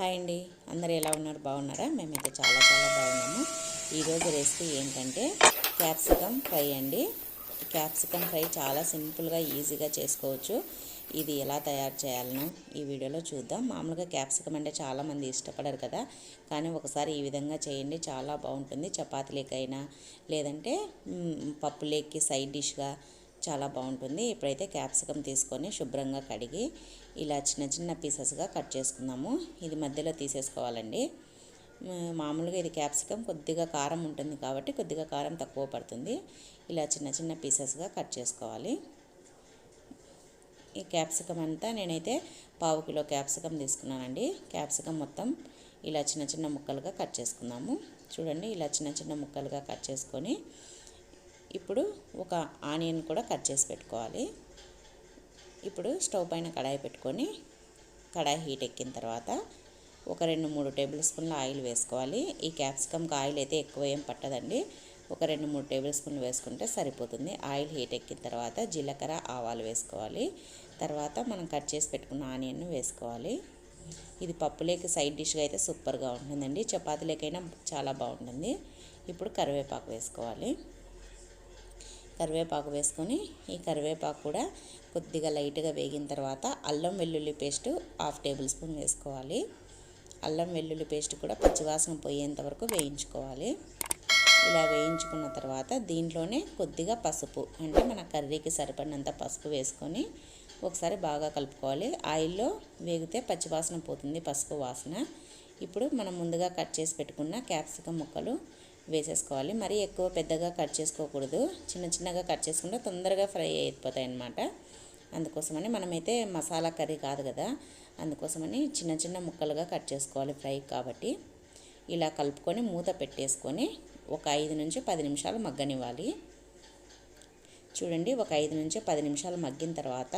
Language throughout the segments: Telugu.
హాయ్ అండి. అందరు ఎలా ఉన్నారు? బాగున్నారా? మేమైతే చాలా చాలా బాగున్నాము. ఈరోజు రెసిపీ ఏంటంటే క్యాప్సికమ్ ఫ్రై అండి. క్యాప్సికమ్ ఫ్రై చాలా సింపుల్గా ఈజీగా చేసుకోవచ్చు. ఇది ఎలా తయారు చేయాలనో ఈ వీడియోలో చూద్దాం. మామూలుగా క్యాప్సికమ్ అంటే చాలామంది ఇష్టపడరు కదా. కానీ ఒకసారి ఈ విధంగా చేయండి చాలా బాగుంటుంది. చపాతీలేకైనా లేదంటే పప్పులేకి సైడ్ డిష్గా చాలా బాగుంటుంది. ఇప్పుడైతే క్యాప్సికమ్ తీసుకొని శుభ్రంగా కడిగి ఇలా చిన్న చిన్న పీసెస్గా కట్ చేసుకుందాము. ఇది మధ్యలో తీసేసుకోవాలండి. మామూలుగా ఇది క్యాప్సికమ్ కొద్దిగా కారం ఉంటుంది కాబట్టి కొద్దిగా కారం తక్కువ పడుతుంది. ఇలా చిన్న చిన్న పీసెస్గా కట్ చేసుకోవాలి. ఈ క్యాప్సికమ్ అంతా నేనైతే పావు కిలో క్యాప్సికమ్ తీసుకున్నానండి. క్యాప్సికమ్ మొత్తం ఇలా చిన్న చిన్న ముక్కలుగా కట్ చేసుకుందాము. చూడండి ఇలా చిన్న చిన్న ముక్కలుగా కట్ చేసుకొని ఇప్పుడు ఒక ఆనియన్ కూడా కట్ చేసి పెట్టుకోవాలి. ఇప్పుడు స్టవ్ పైన కడాయి పెట్టుకొని కడాయి హీట్ ఎక్కిన తర్వాత ఒక రెండు మూడు టేబుల్ స్పూన్ల ఆయిల్ వేసుకోవాలి. ఈ క్యాప్సికమ్కి ఆయిల్ అయితే ఎక్కువ ఏం పట్టదండి. ఒక రెండు మూడు టేబుల్ స్పూన్లు వేసుకుంటే సరిపోతుంది. ఆయిల్ హీట్ ఎక్కిన తర్వాత జీలకర్ర ఆవాలు వేసుకోవాలి. తర్వాత మనం కట్ చేసి పెట్టుకున్న ఆనియన్ వేసుకోవాలి. ఇది పప్పులేకి సైడ్ డిష్గా అయితే సూపర్గా ఉంటుందండి. చపాతీలేకైనా చాలా బాగుంటుంది. ఇప్పుడు కరివేపాకు వేసుకోవాలి. కరివేపాకు వేసుకొని ఈ కరివేపాకు కూడా కొద్దిగా లైట్గా వేగిన తర్వాత అల్లం వెల్లుల్లి పేస్ట్ హాఫ్ టేబుల్ స్పూన్ వేసుకోవాలి. అల్లం వెల్లుల్లి పేస్ట్ కూడా పచ్చివాసన పోయేంత వరకు వేయించుకోవాలి. ఇలా వేయించుకున్న తర్వాత దీంట్లోనే కొద్దిగా పసుపు అంటే మన కర్రీకి సరిపడినంత పసుపు వేసుకొని ఒకసారి బాగా కలుపుకోవాలి. ఆయిల్లో వేగితే పచ్చివాసన పోతుంది పసుపు వాసన. ఇప్పుడు మనం ముందుగా కట్ చేసి పెట్టుకున్న క్యాప్సికమ్ ముక్కలు వేసేసుకోవాలి. మరీ ఎక్కువ పెద్దగా కట్ చేసుకోకూడదు. చిన్న చిన్నగా కట్ చేసుకుంటే తొందరగా ఫ్రై అయిపోతాయి అన్నమాట అందుకోసమని మనమైతే మసాలా కర్రీ కాదు కదా అందుకోసమని చిన్న చిన్న ముక్కలుగా కట్ చేసుకోవాలి ఫ్రై కాబట్టి. ఇలా కలుపుకొని మూత పెట్టేసుకొని ఒక ఐదు నుంచి పది నిమిషాలు మగ్గనివ్వాలి. చూడండి ఒక ఐదు నుంచి పది నిమిషాలు మగ్గిన తర్వాత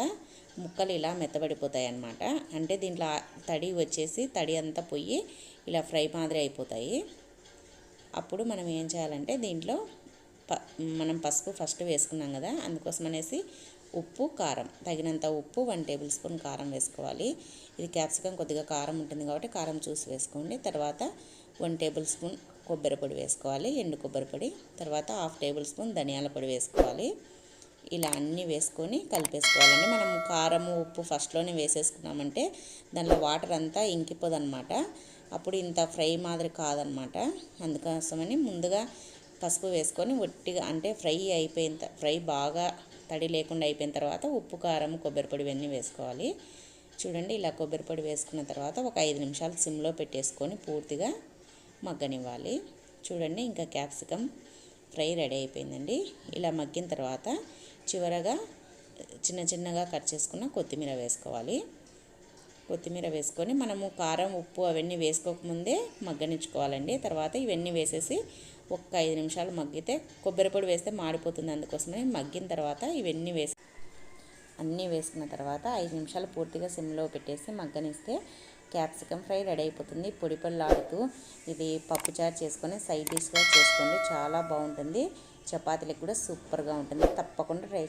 ముక్కలు ఇలా మెత్తబడిపోతాయి అన్నమాట అంటే దీంట్లో తడి వచ్చేసి తడి అంతా పోయి ఇలా ఫ్రై మాదిరి అయిపోతాయి. అప్పుడు మనం ఏం చేయాలంటే దీంట్లో ప మనం పసుపు ఫస్ట్ వేసుకున్నాం కదా అందుకోసం అనేసి ఉప్పు కారం తగినంత ఉప్పు వన్ టేబుల్ స్పూన్ కారం వేసుకోవాలి. ఇది క్యాప్సికం కొద్దిగా కారం ఉంటుంది కాబట్టి కారం చూసి వేసుకోండి. తర్వాత వన్ టేబుల్ స్పూన్ కొబ్బరి పొడి వేసుకోవాలి ఎండు కొబ్బరి పొడి. తర్వాత హాఫ్ టేబుల్ స్పూన్ ధనియాల పొడి వేసుకోవాలి. ఇలా అన్నీ వేసుకొని కలిపేసుకోవాలండి. మనం కారము ఉప్పు ఫస్ట్లోనే వేసేసుకున్నామంటే దానిలో వాటర్ అంతా ఇంకిపోదన్నమాట. అప్పుడు ఇంత ఫ్రై మాదిరి కాదనమాట. అందుకోసమని ముందుగా పసుపు వేసుకొని ఒట్టిగా అంటే ఫ్రై అయిపోయిన ఫ్రై బాగా తడి లేకుండా అయిపోయిన తర్వాత ఉప్పు కారం కొబ్బరి పొడి ఇవన్నీ వేసుకోవాలి. చూడండి ఇలా కొబ్బరి పొడి వేసుకున్న తర్వాత ఒక ఐదు నిమిషాలు సిమ్లో పెట్టేసుకొని పూర్తిగా మగ్గనివ్వాలి. చూడండి ఇంకా క్యాప్సికమ్ ఫ్రై రెడీ అయిపోయిందండి. ఇలా మగ్గిన తర్వాత చివరగా చిన్న చిన్నగా కట్ చేసుకున్న కొత్తిమీర వేసుకోవాలి. కొత్తిమీర వేసుకొని మనము కారం ఉప్పు అవన్నీ వేసుకోకముందే మగ్గనించుకోవాలండి తర్వాత ఇవన్నీ వేసేసి ఒక్క ఐదు నిమిషాలు మగ్గితే కొబ్బరి పొడి వేస్తే మాడిపోతుంది. అందుకోసమని మగ్గిన తర్వాత ఇవన్నీ వేసి అన్నీ వేసుకున్న తర్వాత ఐదు నిమిషాలు పూర్తిగా సిమ్లో పెట్టేసి మగ్గనిస్తే క్యాప్సికమ్ ఫ్రై రెడీ అయిపోతుంది. పొడి పళ్ళాడుతూ ఇది పప్పుచారు చేసుకొని సైడ్ డిష్గా చేసుకోండి. చాలా బాగుంటుంది. చపాతీలకు కూడా సూపర్గా ఉంటుంది. తప్పకుండా ట్రై